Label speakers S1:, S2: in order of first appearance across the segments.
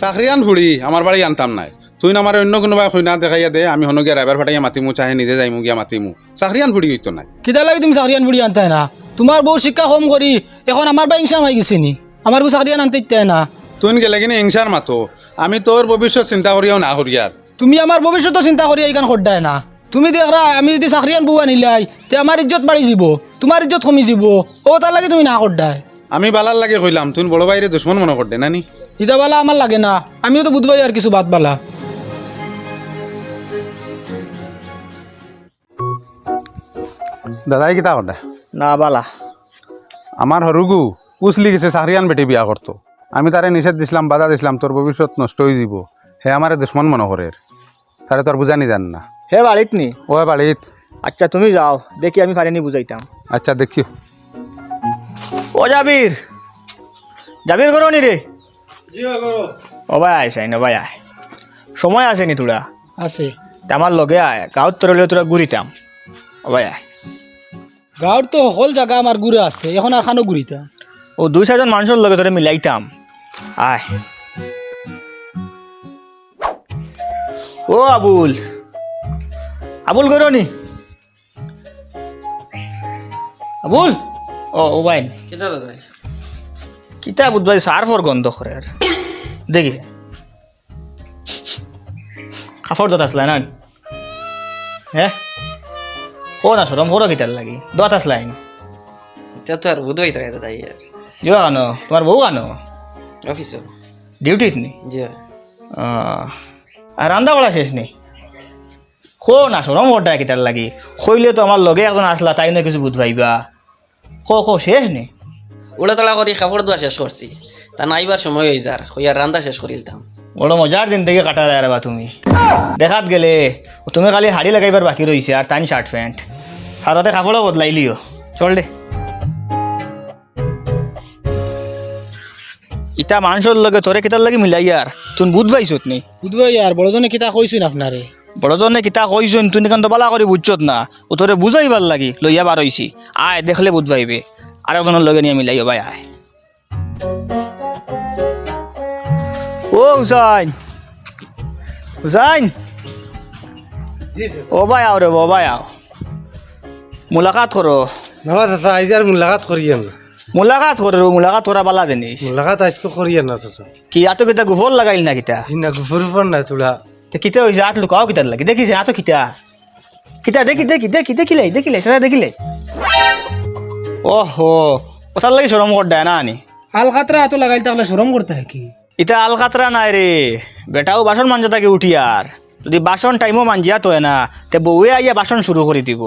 S1: চাকরিয়ান ফুড়ি আমার বাড়ি আনতাম নাই। তুই না আমার অন্য কোনোবাই খুঁজনা দেখাইয়া দে আমি হনগিয়া ড্রাইভার ফাটাইয়া মাতিমু চাহে নিজে যাইমু গিয়া মাতিমু। চাকরি আন ফুড়ি হইতো নাই?
S2: কিতা লাগি তুমি চাকরিয়ান বুড়ি আনতে না? তোমার বউ শিক্ষা কম করি এখন আমার বা ইনসাম হয়ে গেছে নি? আমার বউ চাকরিয়ান আনতে ইত্যাই না?
S1: তুই গেলে কিনে হিংসার মাতো। আমি তোর ভবিষ্যৎ চিন্তা করিয়াও না করিয়ার
S2: তুমি আমার ভবিষ্যৎ চিন্তা করি এইখান খড্ডায় না? তুমি দেখরা আমি যদি চাকরিয়ান বউ আনিলাই তে আমার ইজ্জত বাড়ি যাব তোমার ইজ্জত কমি যাব। ও তার লাগে তুমি না খড্ডায়
S1: আমি বালার লাগে কইলাম তুই বড় বাইরে দুশ্মন মনে করতে নানি
S2: ইটা বালা আমার লাগে না। আমিও তো বুধবাই আর কিছু বাদ বালা।
S1: দাদাই কিতা কথা
S3: না বালা।
S1: আমার হরুগু উচলি গেছে চাকরিয়ান বেটি বিয়া করতো আমি তারে নিষেধ দিছিলাম বাধা দিছিলাম তোর ভবিষ্যৎ নষ্ট হয়ে যাব। হে আমারে দুশ্মন মনে করে তারে তোর বুঝানি জান না।
S3: হে বাড়িত নি?
S1: ও বাড়িত
S3: আচ্ছা তুমি যাও। দেখি আমি পারিনি বুঝাইতাম
S1: আচ্ছা দেখিও।
S3: ও জাবির জাবির করো নি রে ও ভাই আয় সাইন ও ভাই আয়। সময় আছে নি তোরা?
S2: আছে।
S3: তা আমার লগে আয় গাঁৱত তরলে তোরা ঘুরিতাম ও ভাই আয়।
S2: গাঁৱৰ তো সকল জায়গা আমার ঘুরে আছে এখন আর খানো ঘুরিতা
S3: ও দুই চারজন মানুষের লগে তোরে মিলাইতাম আয়। ও আবুল আবুল করো নি? আবুল? ও ও ভাই। কিতা বুধবাই সার্ফর গন্ধ করে আর দেখি। কাপড় দত আসলা না? হ্যাঁ? কোন আছো রম করো কিতার লাগি। দত আসলাই
S4: এটা তো আর বুধবাই থাকে দাদা ইয়ার
S3: ইয়া আনো? তোমার বউ আনো?
S4: অফিসও।
S3: ডিউটিত নি?
S4: জি।
S3: আর রান্দা বলা শেষ নেই খো না সরম ওটা কিতার লাগি। খইলে তো আমার লগে একজন আসলা তাই না কিছু বুধ ভাইবা? খো খো শেষ নেই
S4: উড়া তাড়া করে কাপড় ধোয়া শেষ করছি। তা নাইবার সময় হয়ে যার হইয়ার রান্দা শেষ করিলতাম
S3: বড় মজার জিন্দগি কাটা যায় বা তুমি। দেখাত গেলে তুমি খালি হাড়ি লাগাইবার বাকি রয়েছে আর টাইম শার্ট প্যান্ট সারাতে কাপড়ও বদলাইলিও চল দে ইটা মানুষের লগে তোরে কিতার লাগে মিলাই আর। তুমি বুধ পাইছত নি?
S2: বুধবাই আর বড়জনে কিতা কইছিন আপনারে?
S3: বড়জনে কিতা কইছুন তুই কিন্তু বালা করে বুঝছত না। ও তোরে বুঝাইবার লাগি লইয়া বার হইছি। আয় দেখলে বুধ পাইবে আর একজনের লগে নিয়ে মিলাই ভাই আয়। ও হুসাইন। হুসাইন? ও ভাই আও রে ও ভাই আও। মুলাকাত করো।
S5: নমা চাচা আইজ আর মুলাকাত করিয়েন না।
S3: মুলাকাত করো মুলাকাত করা বালা জিনিস
S5: মুলাকাত আজকে করিয়েন না চাচা।
S3: কি আতো কিতা গুফর লাগাইল না কিতা?
S5: সিনা গুফুর পর নাই তোলা।
S3: তে কিতা হইছে? আট লুকাও কিতার লাগি? দেখিছে আতো কিতা? কিতা দেখি দেখি দেখি দেখিলাই দেখিলাই সেটা দেখিলাই ওহো ওটার লাগি সরম কর দেয় না আনি।
S2: আল খাতরা এত লাগাইল তাহলে সরম করতে হয় কি?
S3: ইটা আলকাতরা নাই রে। বেটাও বাসন মাঞ্জা থাকে উঠি আর। যদি বাসন টাইমও মাঞ্জিয়া তো না তে বউয়ে আইয়া বাসন শুরু করে দিব।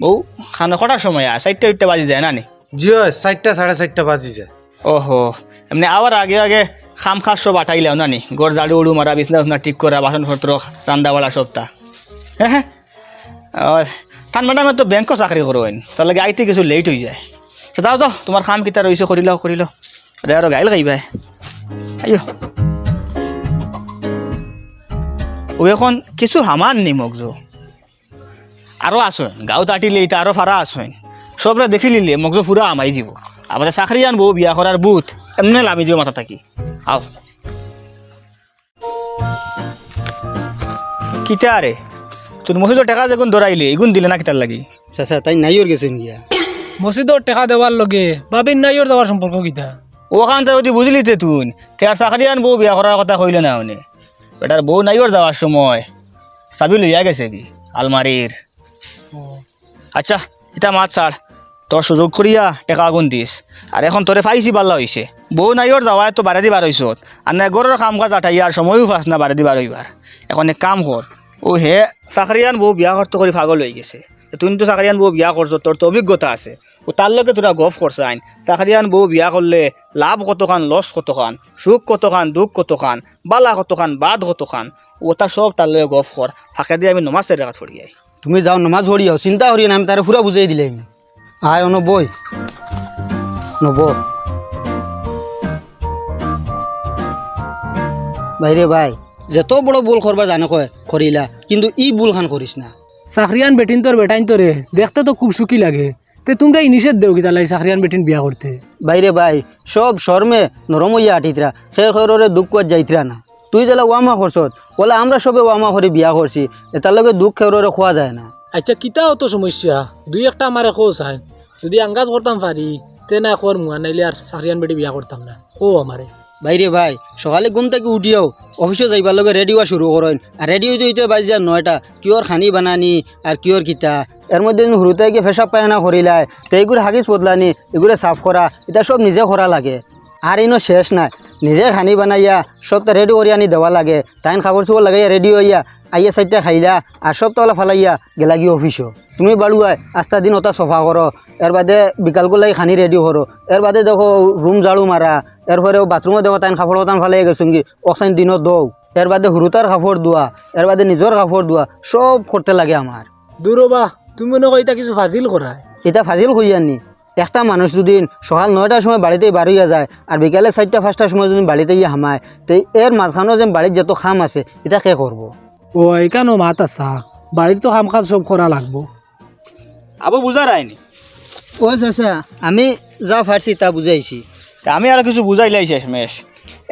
S3: বউ খানো কটার সময় আর চারটা উঠতে বাজি যায় না নি?
S5: জিও চারটা সাড়ে চারটা বাজি যায়।
S3: ওহো এমনি আবার আগে আগে খাম খাস সব আটাইলেও না নি? গড় জাড়ু উড়ু মারা বিছনা উছনা ঠিক করা বাসনপত্র রান্দা বাড়া সবটা। হ্যাঁ হ্যাঁ। টান ম্যাডামে তো ব্যাংকও চাকরি করোন তার লাগে আইতে কিছু লেট হয়ে যায়। তো যাও যাও তোমার খাম কিতা রয়েছে করিল করিল দে আর গাইল গাইবাই। আইও ও এখন কিছু হামান নি মগজু আরও আসেন গাঁৱত আটিলে এতিয়া আরও ফারা আসেন। সবরে দেখি লিলে মগজু ফুরা আমাই যাব আবার চাকরি আনব বিয়া করার বুথ এমনি লামি যাব মাথা থাকি। আও। কিতা রে তোর মহিলা টাকা যেগুন দৌড়াইলে এগুন দিলে না কিতার লাগি?
S6: চাচা তাই নাইর গেছেন গিয়া।
S2: মসজিদর টেকা দেওয়ার লগে বাবিন নাইয়র দেওয়ার সম্পর্ক কিতা?
S3: ওখানটা যদি বুঝলি তে তুন তে আর চাকরি আনব বিয়া করার কথা কইলে না উনি। বেটার বউ নাইবার যাওয়ার সময় চাবি লইয়া গেছে কি আলমারির। আচ্ছা এটা মাছ ছাড় তোর সুযোগ করিয়া টেকা আগুন দিস। আর এখন তোরে ফাইছি পাল্লা হইছে। বউ নাইর যাওয়ায় তো বারে দি বার হইছত আর না গরের কাম কাজ আঠাইয়ার সময়ও ফাস না বারে দি বার হইবার। এখন এক কাম কর ও হে চাকরিয়ান বউ বিয়া করতে করে পাগল হয়ে গেছে। তুই তো চাকরিয়ান বউ বিয়া করছ, তোর তো অভিজ্ঞতা আছে। ও তার লগে তোরা গফ করছে আইন। চাকরিয়ান বউ বিয়া করলে লাভ কতখান, লস কতখান, সুখ কতখান, দুঃখ কতখান, বালা কতখান, বাদ কতখান ওটা সব তার লগে গফ কর। ফাঁকে দিয়ে আমি নমাজ রেখা ছড়িয়াই
S6: তুমি যাও, নমাজ হরিয়াও চিন্তা হরিয়ে না, আমি তারে ফুরা বুঝাই দিলাম। আয় অন বই নব। বাইরে ভাই, যত বড় ভুল করবার জানো কয় করিলা, কিন্তু ই ভুল খান করিস না।
S2: চাকরিয়ান বেটিন তোর বেটাইন তোরে দেখতে তো খুব সুখী লাগে। তে তোমরা এই নিষেধ দেও কি তাহলে চাকরিয়ান বেটিন বিয়া করতে
S6: বাইরে ভাই সব শর্মে নরম হইয়া আটিতরা সে খরে দুঃখ কর যাইতরা না। তুই তাহলে ওয়ামা করছত বলে আমরা সবে ওয়ামা করে বিয়া করছি এটার লগে দুঃখ খেররে খোয়া যায় না।
S2: আচ্ছা কিতা অত সমস্যা। দুই একটা আমার খো চাই যদি আঙ্গাজ করতাম পারি তে না খোর মুয়া নাইলে আর চাকরিয়ান বেটি বিয়া করতাম না। খো আমারে
S6: বাইরে ভাই, সকালে ঘুম থেকে উঠিও অফিসে যাইবার লগে রেডি হওয়া শুরু করেন। আর রেডি হইতে হইতে বাজি যায় নয়টা। কিয়র খানি বানানি আর কিয়র কিতা? এর মধ্যে হুরুতে গিয়ে ফেসাব পায়না করিলায় তো এইগুলো হাগিস বদলানি এগুলো সাফ করা এটা সব নিজে করা লাগে। আর ইনো শেষ নাই। নিজে খানি বানাইয়া সবটা রেডি করি আনি দেওয়া লাগে। টাইম খাবার চুবর লাগাইয়া রেডি হইয়া আইয়া চাইটা খাইলা আর সব তলা ফালাইয়া গেলা গিয়ে অফিসও তুমি বাড়ুয়াই আস্তা দিন ওটা সফা করো এর বাদে বিকাল গলাই খানি রেডি করো এর বাদে দেখো রুম ঝাড়ু মারা এরপরে বাথরুমে দেখো তাইন কাপড় তান ফালাই গেছুন কি অক্সাইন দিনত দৌ। এর বাদে হুরুতার কাপড় ধোয়া এর বাদে নিজের কাপড় ধোয়া সব করতে লাগে আমার
S2: দূরবা তুমি মনে কইতা কিছু ফাজিল করায়
S6: এটা ফাজিল কইয়ানি একটা মানুষ যদি সকাল নয়টার সময় বাড়িতে বাড়িয়া যায় আর বিকালে চারটা পাঁচটার সময় যদি বাড়িতে ইয়ে হামায় তো এর মাঝখানেও যে বাড়ির যত খাম আছে এটা কে করব?
S2: ও এখানো মাত আসা বাড়ির তো কাম কাজ সব করা লাগবো।
S3: আবু বুঝার আইনি
S6: ও চাচা আমি যা পারছি তা বুঝাইছি।
S3: তা আমি আর কিছু বুঝাই লাইছি শেষমেশ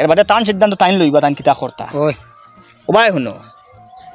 S3: এর বাদে টান সিদ্ধান্ত টাইন লইবা টান কিতা করতা।
S6: ওই।
S3: ও ভাই শুনো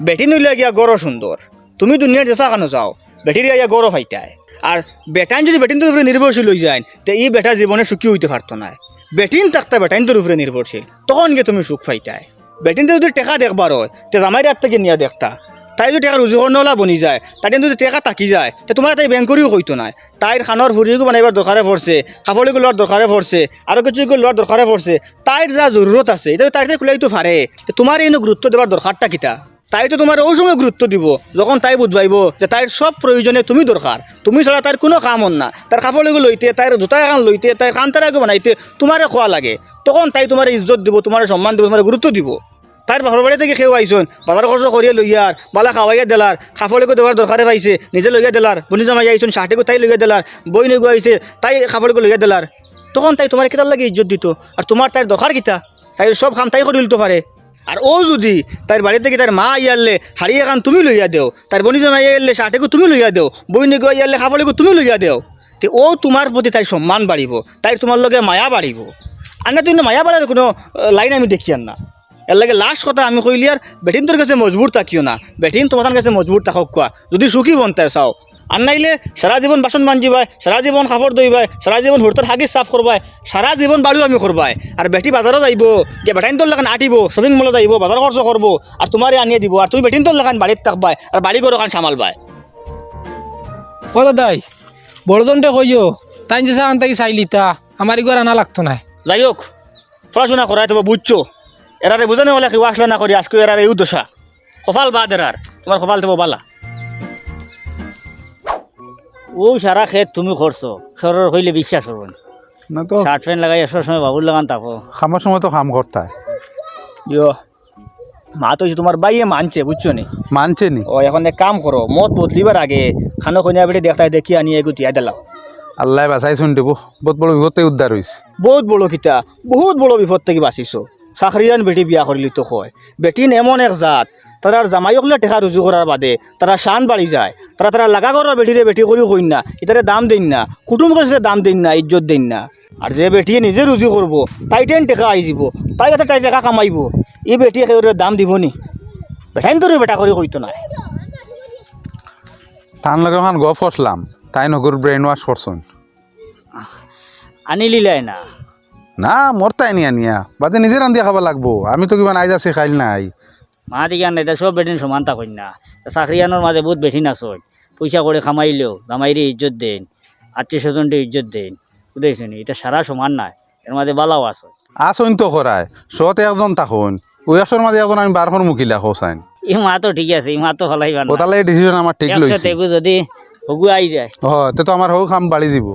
S3: বেটি নইলে গিয়া গড় সুন্দর তুমি দুনিয়ার জেসা খানো চাও বেটির গিয়া গড় ফাইটায়। আর বেটাইন যদি বেটিন তোর উপরে নির্ভরশীল হয়ে যায়, তো এই বেটা জীবনে সুখী হইতে পারতো না বেটিন থাকতে বেটাইন তোর উপরে নির্ভরশীল তখন গিয়ে তুমি সুখ ফাইটায় বেটিনতে যদি টেকা দেখবার হয় তে জামাই রাত থেকে নিয়ে দেখতা। তাই যদি টেকা রুজু করনলা বনি যায় তাই যদি টেকা তাকি যায়, তো তোমার তাই ব্যাংক করিও কইতো না তাইর খানোর ফুরিগো বানাইবার দরকারে পড়ছে কাপড়িগো লোৱাৰ দরকারে পড়ছে আৰু কিছু লোৱাৰ দরকারে পড়ছে তাইর যা জরুরত আছে এটা তাই কুলাইতো পারে তো তোমার এনে গুরুত্ব দেওয়ার দরকারটা কিতা? তাই তো তোমার ওই সময় গুরুত্ব দিব। যখন তাই বুঝবাইব যে তাইর সব প্রয়োজনে তুমি দরকার তুমি ছাড়া তার কোনো কাম হন না তার কাপড় লইতে তাইর জোতা এখন লইতে তাইর কান্তার আগে বানাইতে তোমারে খোয়া লাগে। তখন তাই তোমার ইজ্জত দিব তোমার সম্মান দিব তোমার গুরুত্ব দিব। তাইর বাপর বাড়ি থেকে খেয়ে আইসন বাজার খরচ করিয়ে লইয়ার বালা খাওয়াইয়া দিলার কাপড়েগো দেওয়ার দরকারে পাইছে, নিজে লইয়া দিলার বনি জামাই আইসন শার্টেগো তাই লইয়া দিলার বই নগো আইছে তাই কাপড়েগো লইয়া দিলার তখন তাই তোমার কিতার লাগে ইজ্জত দিত আর তোমার তাই দরকার কিতা তাই সব কাম তাই করে দিতে পারে আর ও যদি তার বাড়িতে থেকে তার মা ইয়ারলে হারিয়ে কান তুমি লইয়া দেও, তার বনি জামাই এলে শার্টেগো তুমি লইয়া দেও বই নগো ইয়ারলে কাপড়েগো তুমি লইয়া দেও, তে ও তোমার প্রতি তাই সম্মান বাড়িব, তাই তোমার লগে মায়া বাড়িব। আর না তুই মায়া বাড়ার কোনো লাইন আমি দেখি আর না। এর লাগে লাস্ট কথা আমি কইলি আর বেটিন তোর কাছে মজবুর থাকিও না বেটিন তোমার কাছে মজবুর থাকক কোয়া যদি সুখী বনতে চাও। আর নাইলে সারা জীবন বাসন মানজিবাই সারা জীবন কাপড় দইবাই সারা জীবন হুড়তার হাগিস সাফ করবাই সারা জীবন বাড়িও আমি করবাই আর বেটি বাজারও যাইব গিয়ে বেটাইন তোর লাগান আটিব শপিং মলে যাইব বাজার খরচ করব আর তোমারে আনিয়ে দিব আর তুমি বেটিন তোর লাগান বাড়িত থাকবাই আর বাড়ি ঘর কান সামালবাই
S2: ও দাদাই বড়জনটে কইও তাই যে সাহান তাই চাইলি তা আমার ইগর আনা লাগতো না
S3: যাই হোক পড়াশোনা করাই তবে বুঝছ এরারে বুঝানো হলে কেউ আসলে না করি আজকে এরার এই দশা কপাল বাদ এরার তোমার কপাল দেবো বালা।
S7: ও সারা খেত তুমি করছ সরর হইলে বিশ্বাস করব না।
S1: তো
S7: শার্ট প্যান্ট লাগাই আসার সময় বাবুর লাগান তাকো
S1: খামার সময় তো কাম করতায়
S3: ইয়ো মা তো তোমার বাইয়ে মানছে বুঝছ নি?
S1: মানছে নি?
S3: ও এখন এক কাম করো মত বদলিবার আগে খানো কনিয়া বেটে দেখতে দেখি আনিয়ে এগু তিয়া দিলাম
S1: আল্লাহ বাঁচাই শুন দিব বহুত বড় বিপদে উদ্ধার হয়েছে
S3: বহুত বড় কিতা বহুত বড় বিপদ থেকে বাঁচিছো। চাকরিয়ান বেটি বিয়া করলি তো কয়। বেটিন এমন এক জাত তারার জামাইকলে টেকা রুজু করার বাদে তারা শান বাড়ি যায়। তারা তারা লাগা করার বেটিরে বেটি করিও কইন না ইতারে দাম দেন না কুটুম কাছে দাম দেন না ইজ্জত দেন না। আর যে বেটিয়ে নিজে রুজু করব তাই টেন টেকা আই যাব তাই কাছে তাই টেকা কামাইব এই বেটিয়ে কেউ দাম দিব নি? বেটাইন তোর বেটা করি কইতো না
S1: তার লগে এখন গপ করলাম তাই নগর ব্রেন ওয়াশ করছুন
S7: আনি লিলাই না?
S1: না মোর তাই নিয়া নিয়া বাদে নিজে রান্ধিয়া খাব লাগবো আমি তো কিবা নাই যাচ্ছি খাইল নাই।
S7: মা দিকে এটা সব বেটিন সমান তাকই না। চাকরিয়ানোর মাঝে বহুত বেঠিন আছো পয়সা করে খামাইলেও জামাইরে ইজ্জত দেন আত্মীয় স্বজনটে ইজ্জত দেন। বুঝেছি নি? এটা সারা সমান নাই এর মাঝে বালাও আছে।
S1: আসইন তো করায় সত একজন তাকুন ওই আসর মাঝে একজন আমি বারখন মুখিলা হোসাইন
S7: ই মা তো ঠিক আছে ই মা তো ফলাইবা না
S1: ওতালে ডিসিশন আমার ঠিক লইছি
S7: তেগু যদি হগু আই যায়।
S1: হ তে তো আমার হোক খাম বাড়ি যাব।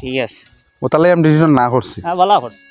S7: ঠিক আছে।
S1: ওতালে আমি ডিসিশন না করছি
S7: হ্যাঁ বালা করছে